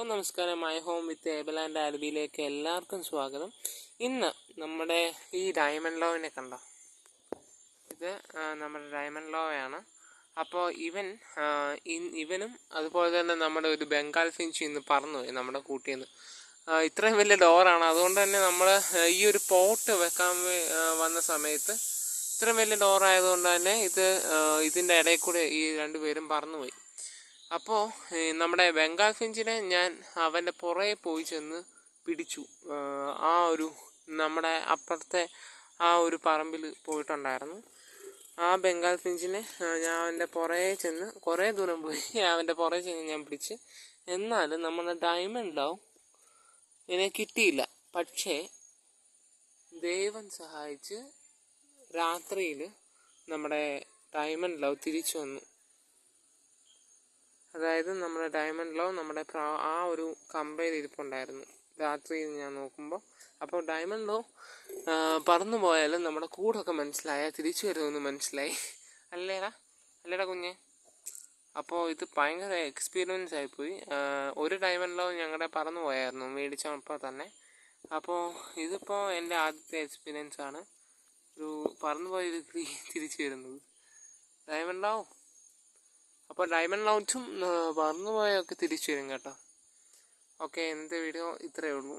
Hello നമസ്കാരം. My home with Abel and ആൽബിയിലേക്ക് എല്ലാവർക്കും സ്വാഗതം. ഇന്ന് നമ്മുടെ ഈ ഡയമണ്ട് ലോവിനെ കണ്ടോ? ഇത് നമ്മുടെ ഡയമണ്ട് ലോവയാണ്. അപ്പോൾ ഇവൻ ഇവനും അതുപോലെ തന്നെ നമ്മുടെ ഒരു ബംഗാൾ ഫിഞ്ച് ഇന്ന് പറന്നുപോയി നമ്മുടെ കൂട്ടിൽ നിന്ന് ഇത്രയും വലിയ ഡോറാണ്. അതുകൊണ്ട് തന്നെ നമ്മൾ ഈ ഒരു പോട്ട് വെക്കാൻ വന്ന സമയത്ത് ഇത്രയും വലിയ ഡോറായതുകൊണ്ട് തന്നെ ഇത് ഇതിന്റെ ഇടയിൽ കൂടെ ഈ രണ്ടുപേരും പറന്നുപോയി. അപ്പോൾ നമ്മുടെ ബംഗാൾ ഫിഞ്ചിനെ ഞാൻ അവന്റെ പുറകെ പോയി ചെന്ന് പിടിച്ചു. ആ, ഒരു നമ്മുടെ അപ്പുറത്തെ ആ ഒരു പറമ്പിൽ പോയിട്ടുണ്ടായിരുന്നു. ആ ബംഗാൾ ഫിഞ്ചിനെ ഞാൻ അവന്റെ പുറകെ ചെന്ന് കുറേ ദൂരം പോയി അവന്റെ പുറകെ ചെന്ന് ഞാൻ പിടിച്ച്. എന്നാലും നമ്മുടെ ഡയമണ്ട് ലവ് ഇതിനെ കിട്ടിയില്ല. പക്ഷേ ദൈവം സഹായിച്ച് രാത്രിയിൽ നമ്മുടെ ഡയമണ്ട് ലവ് തിരിച്ചു വന്നു. അതായത് നമ്മുടെ ഡയമണ്ട് ലോ നമ്മുടെ ആ ഒരു കമ്പയിൽ ഇരിപ്പുണ്ടായിരുന്നു. രാത്രി ഞാൻ നോക്കുമ്പോൾ അപ്പോൾ ഡയമണ്ട് ലോ പറന്നു പോയാലും നമ്മുടെ കൂടൊക്കെ മനസ്സിലായാൽ തിരിച്ചു വരുമെന്ന് മനസ്സിലായി. അല്ലേടാ അല്ലേടാ കുഞ്ഞെ? അപ്പോൾ ഇത് ഭയങ്കര എക്സ്പീരിയൻസ് ആയിപ്പോയി. ഒരു ഡയമണ്ട് ലോ ഞങ്ങളുടെ പറന്നു പോയായിരുന്നു മേടിച്ചപ്പോൾ തന്നെ. അപ്പോൾ ഇതിപ്പോൾ എന്റെ ആദ്യത്തെ എക്സ്പീരിയൻസ് ആണ്. ഒരു പറന്നു പോയത് തിരിച്ചു വരുന്നത്. ഡയമണ്ട് ലോ അപ്പോൾ ഡയമണ്ട് ലൗച്ചും പറന്നു പോയൊക്കെ തിരിച്ചു വരും കേട്ടോ. ഓക്കെ ഇന്നത്തെ വീഡിയോ ഇത്രയേ ഉള്ളൂ.